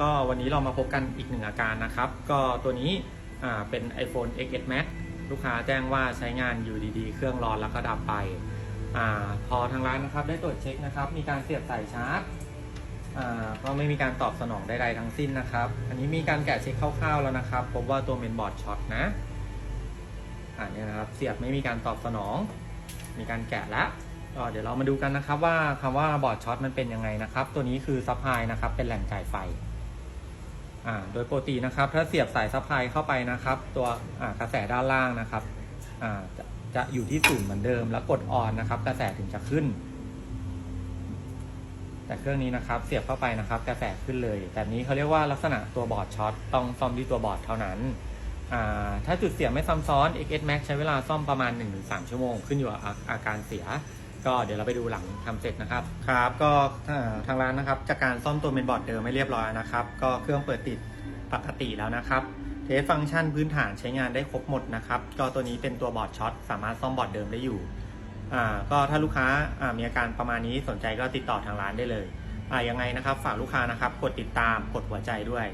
ก็วันนี้เรามาพบกันอีกหนึ่งอาการนะครับ ก็ตัวนี้เป็น iPhone XS Max ลูกค้าแจ้งว่าใช้งานอยู่ดีๆ เครื่องร้อนแล้วก็ดับไปอพอทางร้านนะครับได้ตรวจเช็คนะครับ มีการเสียบสายชาร์จก็ไม่มีการตอบสนองใดๆทั้งสิ้นนะครับ อันนี้มีการแกะเช็คคร่าวๆแล้วนะครับ พบว่าตัวเมนบอร์ดช็อตนะอ่าเนี่ยนะครับเสียบไม่มีการตอบสนอง มีการแกะแล้ว ก็เดี๋ยวเรามาดูกันนะครับว่าคำว่าบอร์ดช็อตมันเป็นยังไงนะครับ ตัวนี้คือซัพพลายนะครับ เป็นแหล่งจ่ายไฟอ่าโดยปกตินะครับ ถ้าเสียบสายซัพพลายเข้าไปนะครับ ตัวอ่ากระแสด้านล่างนะครับอ่าจะจะอยู่ที่ศูนย์เหมือนเดิมแล้วกดออนนะครับ กระแสถึงจะขึ้น แต่เครื่องนี้นะครับ เสียบเข้าไปนะครับ กระแสขึ้นเลยแบบนี้เขาเรียกว่าลักษณะตัวบอร์ดช็อตต้องซ่อมที่ตัวบอร์ดเท่านั้นถ้าจุดเสียบไม่ซ้ำซ้อน XS Max ใช้เวลาซ่อมประมาณ 1-3 ชั่วโมง ขึ้นอยู่กับอาการเสีย ก็เดี๋ยวเราไปดูหลังทำเสร็จนะครับ ครับก็ทางร้านนะครับจากการซ่อมตัวเมนบอร์ดเดิมไม่เรียบร้อยนะครับ ก็เครื่องเปิดติดปกติแล้วนะครับเทสฟังก์ชันพื้นฐานใช้งานได้ครบหมดนะครับ ก็ตัวนี้เป็นตัวบอร์ดช็อตสามารถซ่อมบอร์ดเดิมได้อยู่อ่าก็ถ้าลูกค้าอ่ามีอาการประมาณนี้สนใจก็ติดต่อทางร้านได้เลยอ่ายังไงนะครับฝากลูกค้านะครับกดติดตามกดหัวใจด้วย